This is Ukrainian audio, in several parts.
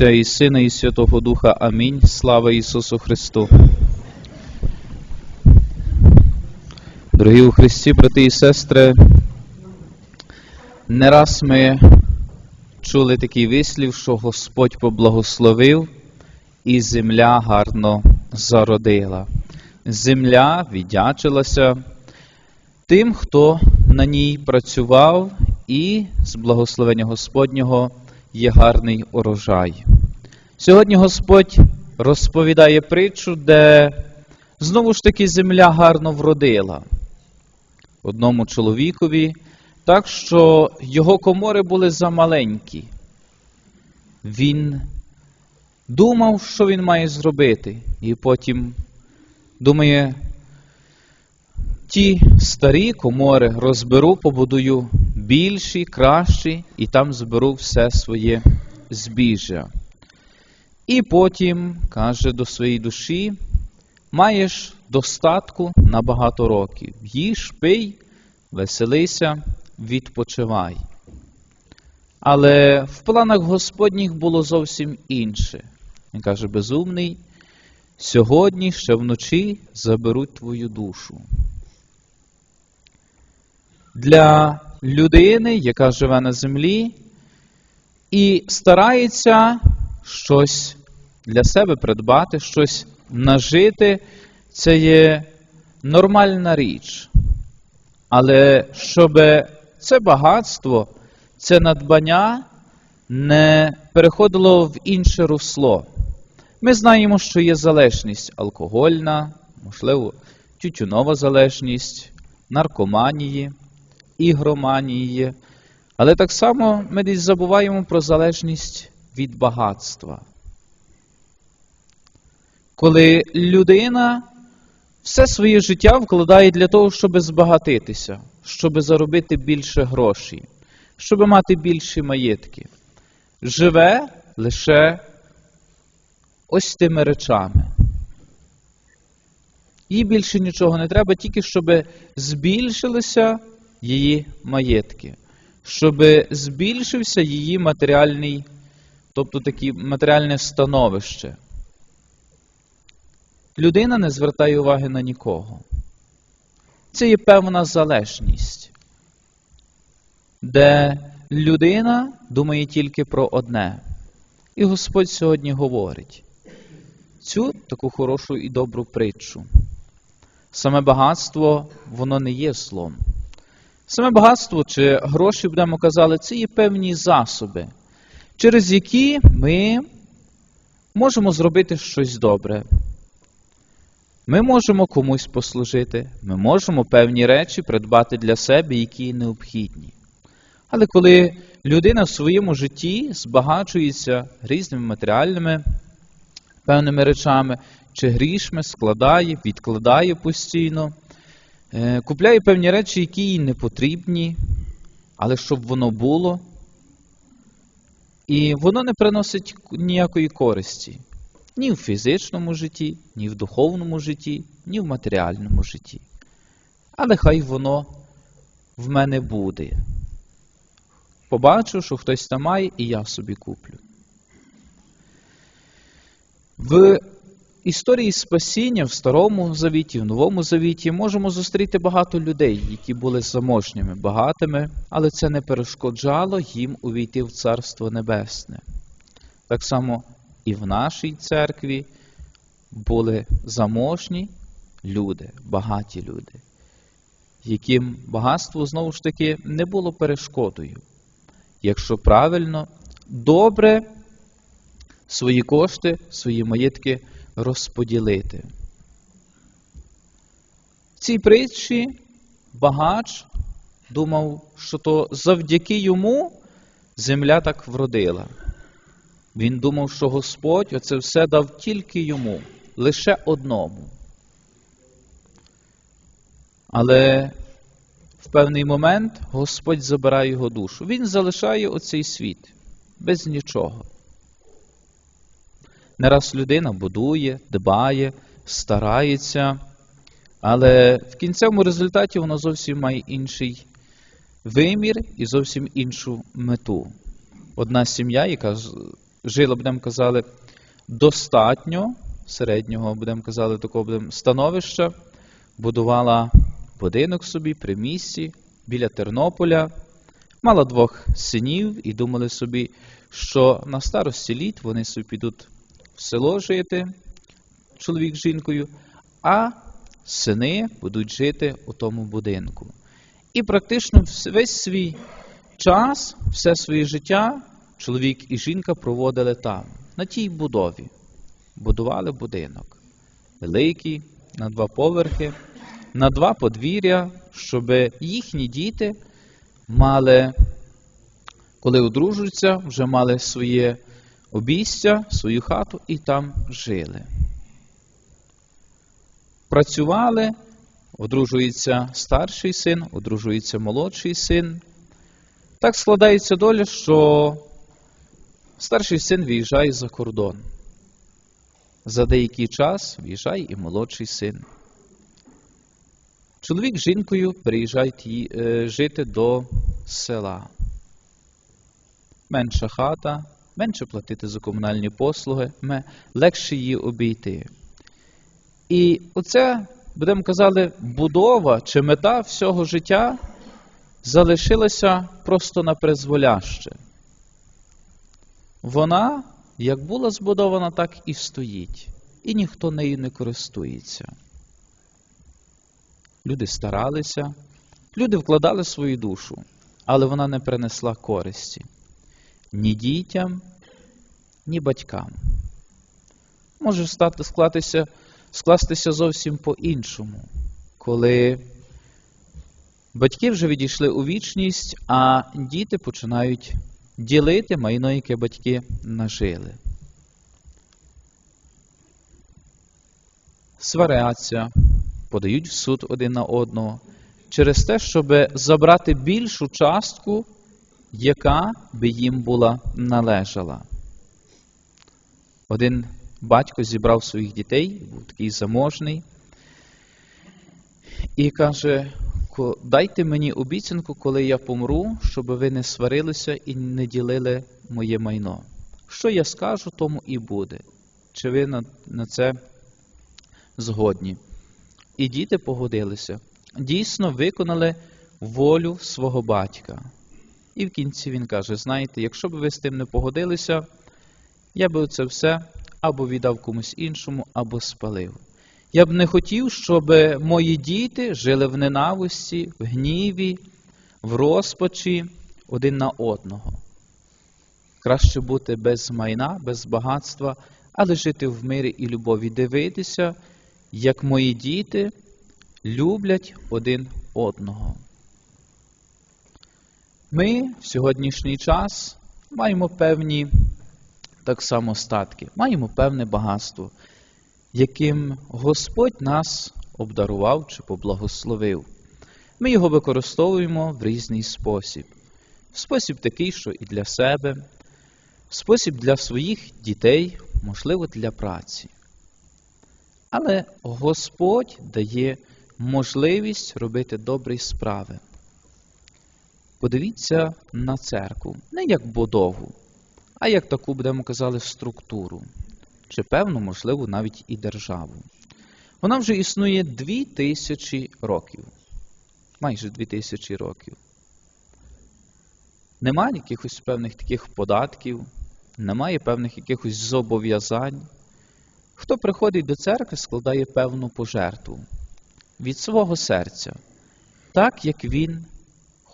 Отця і Сина, і Святого Духа. Амінь. Слава Ісусу Христу. Дорогі у Христі, брати і сестри, не раз ми чули такий вислів, що Господь поблагословив і земля гарно зародила. Земля віддячилася тим, хто на ній працював, і з благословення Господнього є гарний урожай. Сьогодні Господь розповідає притчу, де знову ж таки земля гарно вродила одному чоловікові, так що його комори були замаленькі. Він думав, що він має зробити, і потім думає, ті старі комори розберу, побудую більші, кращі, і там зберу все своє збіжжя. І потім каже до своєї душі: маєш достатку на багато років. Їж, пий, веселися, відпочивай. Але в планах Господніх було зовсім інше. Він каже, безумний, сьогодні ще вночі заберуть твою душу. Для людини, яка живе на землі, і старається щось для себе придбати, щось нажити, це є нормальна річ. Але щоб це багатство, це надбання не переходило в інше русло. Ми знаємо, що є залежність алкогольна, можливо, тютюнова залежність, наркоманії, ігроманії. Але так само ми десь забуваємо про залежність від багатства. Коли людина все своє життя вкладає для того, щоб збагатитися, щоб заробити більше грошей, щоб мати більші маєтки, живе лише ось тими речами. Їй більше нічого не треба, тільки щоб збільшилися її маєтки, щоб збільшився її матеріальний, тобто таке матеріальне становище. Людина не звертає уваги на нікого. Це є певна залежність, де людина думає тільки про одне. І Господь сьогодні говорить цю таку хорошу і добру притчу. Саме багатство, воно не є злом. Саме багатство чи гроші, будемо казали, це є певні засоби, через які ми можемо зробити щось добре. Ми можемо комусь послужити, ми можемо певні речі придбати для себе, які необхідні. Але коли людина в своєму житті збагачується різними матеріальними певними речами, чи грішми, складає, відкладає постійно, купляє певні речі, які їй не потрібні, але щоб воно було, і воно не приносить ніякої користі ні в фізичному житті, ні в духовному житті, ні в матеріальному житті. Але хай воно в мене буде. Побачу, що хтось там має, і я собі куплю. В історії спасіння в Старому Завіті, в Новому Завіті можемо зустріти багато людей, які були заможніми, багатими, але це не перешкоджало їм увійти в Царство Небесне. Так само і в нашій церкві були заможні люди, багаті люди, яким багатство знову ж таки не було перешкодою. Якщо правильно, добре свої кошти, свої маєтки розподілити. В цій притчі багач думав, що то завдяки йому земля так вродила. Він думав, що Господь оце все дав тільки йому, лише одному. Але в певний момент Господь забирає його душу. Він залишає оцей світ без нічого. Не раз людина будує, дбає, старається, але в кінцевому результаті воно зовсім має інший вимір і зовсім іншу мету. Одна сім'я, яка жила, будемо казали, достатньо середнього, будемо казали, такого будемо, становища, будувала будинок собі при місті біля Тернополя, мала двох синів і думали собі, що на старості літ вони собі підуть село жити, чоловік з жінкою, а сини будуть жити у тому будинку. І практично весь свій час, все своє життя чоловік і жінка проводили там, на тій будові. Будували будинок. Великий, на два поверхи, на два подвір'я, щоб їхні діти мали, коли одружуються, вже мали своє обійстя, свою хату і там жили. Працювали, одружується старший син, одружується молодший син. Так складається доля, що старший син виїжджає за кордон. За деякий час виїжджає і молодший син. Чоловік з жінкою переїжджають ї- е, жити до села. Менша хата, менше платити за комунальні послуги, легше її обійти. І оце, будемо казати, будова чи мета всього життя залишилася просто на призволяще. Вона, як була збудована, так і стоїть, і ніхто нею не користується. Люди старалися, люди вкладали свою душу, але вона не принесла користі ні дітям, ні батькам. Може стати, склатися, скластися зовсім по-іншому, коли батьки вже відійшли у вічність, а діти починають ділити майно, яке батьки нажили. Сваряться, подають в суд один на одного через те, щоб забрати більшу частку, яка би їм була належала. Один батько зібрав своїх дітей, був такий заможний, і каже: дайте мені обіцянку, коли я помру, щоб ви не сварилися і не ділили моє майно. Що я скажу, тому і буде. Чи ви на, це згодні? І діти погодилися. Дійсно виконали волю свого батька. І в кінці він каже: знаєте, якщо б ви з тим не погодилися, я би це все або віддав комусь іншому, або спалив. Я б не хотів, щоб мої діти жили в ненависті, в гніві, в розпачі один на одного. Краще бути без майна, без багатства, але жити в мирі і любові, дивитися, як мої діти люблять один одного. Ми в сьогоднішній час маємо певні так само статки, маємо певне багатство, яким Господь нас обдарував чи поблагословив. Ми його використовуємо в різний спосіб. Спосіб такий, що і для себе, спосіб для своїх дітей, можливо, для праці. Але Господь дає можливість робити добрі справи. Подивіться на церкву не як будову, а як таку, будемо казали, структуру, чи певну, можливо, навіть і державу. Вона вже існує дві тисячі років, майже дві тисячі років. Немає якихось певних таких податків, немає певних якихось зобов'язань. Хто приходить до церкви, складає певну пожертву від свого серця, так як він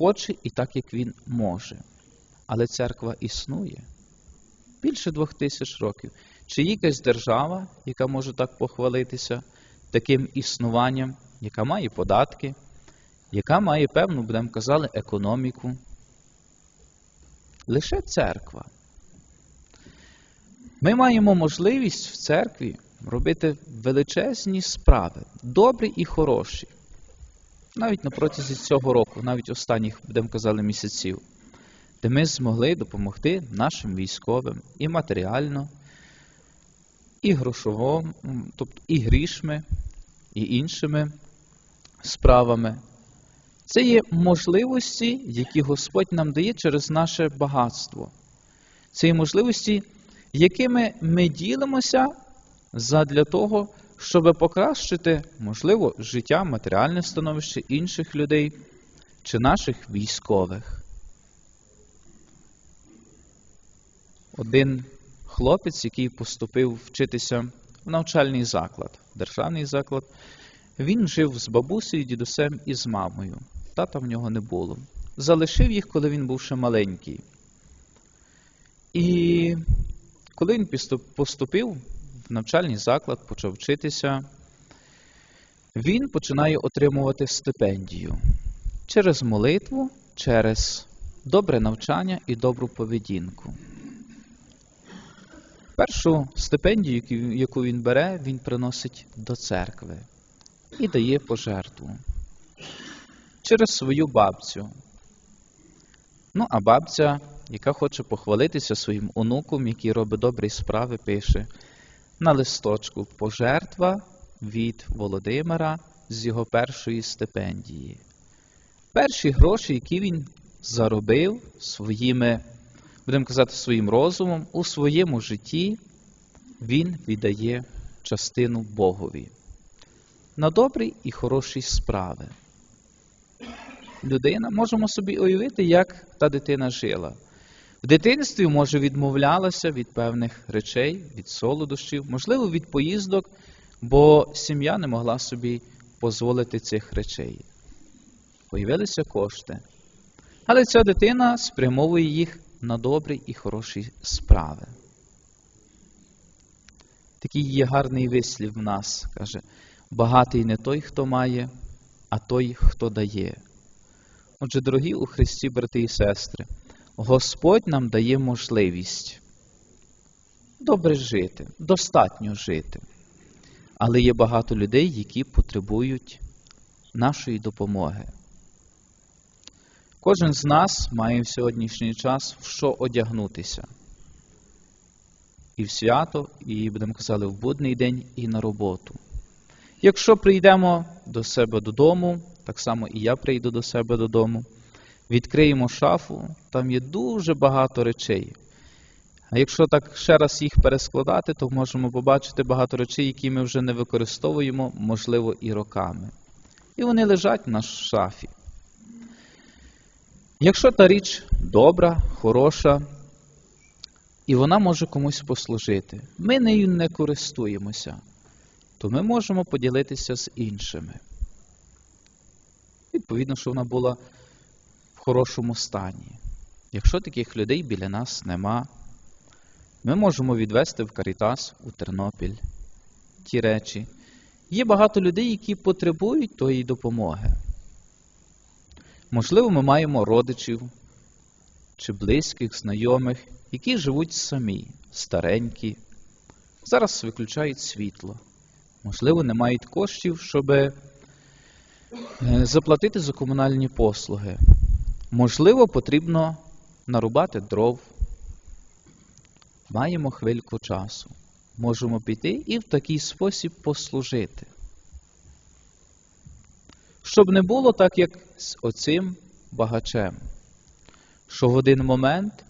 хоче і так, як він може. Але церква існує більше двох тисяч років. Чи якась держава, яка може так похвалитися таким існуванням, яка має податки, яка має певну, будемо казали, економіку? Лише церква. Ми маємо можливість в церкві робити величезні справи, добрі і хороші. Навіть на протязі цього року, навіть останніх, будемо казали, місяців, де ми змогли допомогти нашим військовим і матеріально, і грошово, тобто і грішми, і іншими справами. Це є можливості, які Господь нам дає через наше багатство. Це є можливості, якими ми ділимося задля того, щоб покращити, можливо, життя, матеріальне становище інших людей чи наших військових. Один хлопець, який поступив вчитися в навчальний заклад, державний заклад, він жив з бабусею, дідусем і з мамою. Тата в нього не було. Залишив їх, коли він був ще маленький. І коли він поступив навчальний заклад, почав вчитися, він починає отримувати стипендію через молитву, через добре навчання і добру поведінку. Першу стипендію, яку він бере, він приносить до церкви і дає пожертву через свою бабцю. Ну, а бабця, яка хоче похвалитися своїм онуком, який робить добрі справи, пише на листочку пожертва від Володимира з його першої стипендії. Перші гроші, які він заробив своїми, будемо казати, своїм розумом, у своєму житті, він віддає частину Богові на добрі і хороші справи. Людина, можемо собі уявити, як та дитина жила. В дитинстві, може, відмовлялася від певних речей, від солодощів, можливо, від поїздок, бо сім'я не могла собі дозволити цих речей. Появилися кошти. Але ця дитина спрямовує їх на добрі і хороші справи. Такий є гарний вислів в нас, каже, багатий не той, хто має, а той, хто дає. Отже, дорогі у Христі, брати і сестри, Господь нам дає можливість добре жити, достатньо жити. Але є багато людей, які потребують нашої допомоги. Кожен з нас має в сьогоднішній час в що одягнутися. І в свято, і, будемо казати, в будний день, і на роботу. Якщо прийдемо до себе додому, так само і я прийду до себе додому, відкриємо шафу, там є дуже багато речей. А якщо так ще раз їх перескладати, то можемо побачити багато речей, які ми вже не використовуємо, можливо, і роками. І вони лежать в нашій шафі. Якщо та річ добра, хороша, і вона може комусь послужити, ми нею не користуємося, то ми можемо поділитися з іншими. Відповідно, що вона була хорошому стані. Якщо таких людей біля нас нема, ми можемо відвести в Карітас у Тернопіль ті речі. Є багато людей, які потребують тої допомоги. Можливо, ми маємо родичів чи близьких, знайомих, які живуть самі, старенькі, зараз виключають світло. Можливо, не мають коштів, щоб е, заплатити за комунальні послуги. Можливо, потрібно нарубати дров. Маємо хвильку часу. Можемо піти і в такий спосіб послужити. Щоб не було так, як з оцим багачем, що в один момент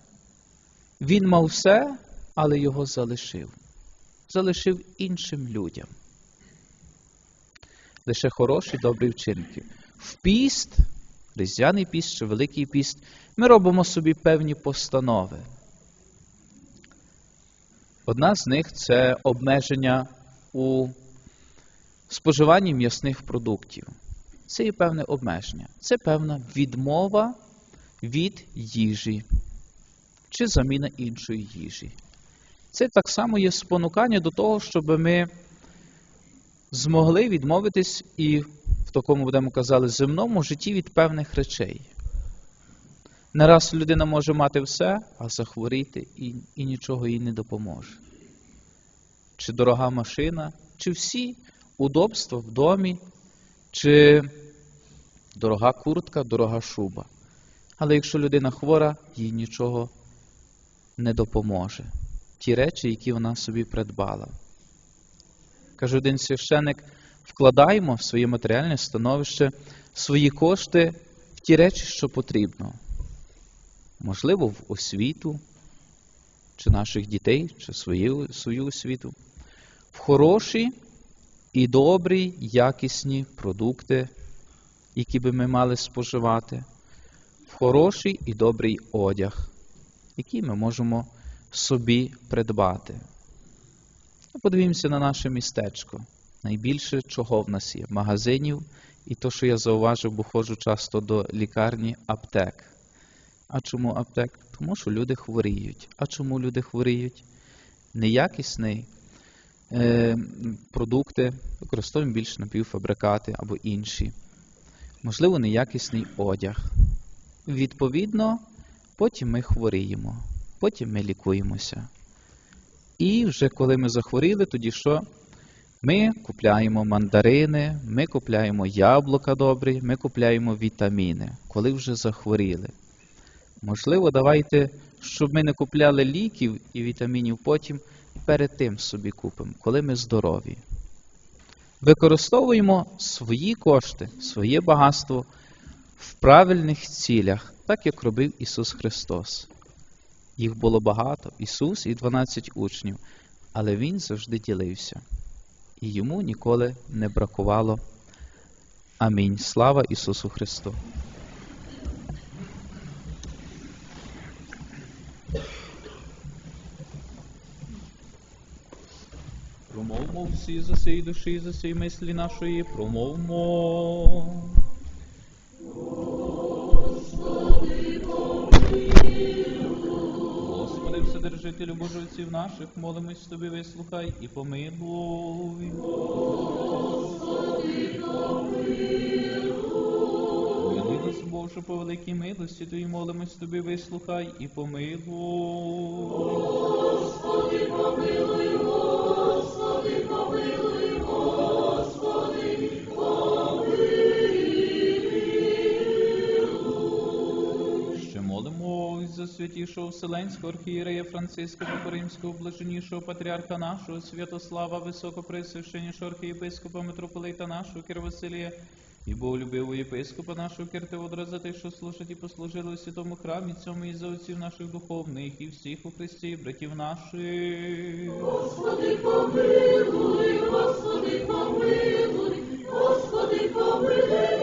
він мав все, але його залишив. Залишив іншим людям. Лише хороші добрі вчинки. В піст, різдвяний піст чи Великий піст, ми робимо собі певні постанови. Одна з них це обмеження у споживанні м'ясних продуктів. Це є певне обмеження. Це певна відмова від їжі чи заміна іншої їжі. Це так само є спонукання до того, щоб ми змогли відмовитись і в такому, будемо казати, земному житті від певних речей. Не раз людина може мати все, а захворіти і, і нічого їй не допоможе. Чи дорога машина, чи всі удобства в домі, чи дорога куртка, дорога шуба. Але якщо людина хвора, їй нічого не допоможе. Ті речі, які вона собі придбала. Каже один священик, вкладаємо в своє матеріальне становище свої кошти в ті речі, що потрібно. Можливо, в освіту, чи наших дітей, чи свою, свою освіту в хороші і добрі, якісні продукти, які би ми мали споживати, в хороший і добрий одяг, який ми можемо собі придбати. Подивімося на наше містечко. Найбільше чого в нас є? Магазинів і то, що я зауважив, бо ходжу часто до лікарні аптек. А чому аптек? Тому що люди хворіють. А чому люди хворіють? Неякісний е, продукти, використовуємо більше напівфабрикати або інші. Можливо, неякісний одяг. Відповідно, потім ми хворіємо, потім ми лікуємося. І вже коли ми захворіли, тоді що? Ми купляємо мандарини, ми купляємо яблука добрі, ми купляємо вітаміни, коли вже захворіли. Можливо, давайте, щоб ми не купляли ліків і вітамінів потім, перед тим собі купимо, коли ми здорові. Використовуємо свої кошти, своє багатство в правильних цілях, так як робив Ісус Христос. Їх було багато, Ісус і 12 учнів, але Він завжди ділився. І йому ніколи не бракувало. Амінь. Слава Ісусу Христу! Промовмо всі за сей душі, за сей мислі нашої, промовмо. Господи, Вседержителю Божовців наших, молимось тобі, вислухай і помилуй. Помилуй нас, Боже, по великій милості тобі молимось тобі, вислухай і помилуй. Ще Святішого Вселенського архієрея Франциска Покоримського, блаженнішого патріарха нашого, Святослава, Високоприсвященнішого архієпископа митрополита нашого Кірвасилія і боголюбивого єпископа нашого Кіртеодра за те, що служить і послужили у святому храмі, цьому і за отців наших духовних, і всіх у Христі, братів наших. Господи, помилуй, Господи, помилуй, Господи, помилуй.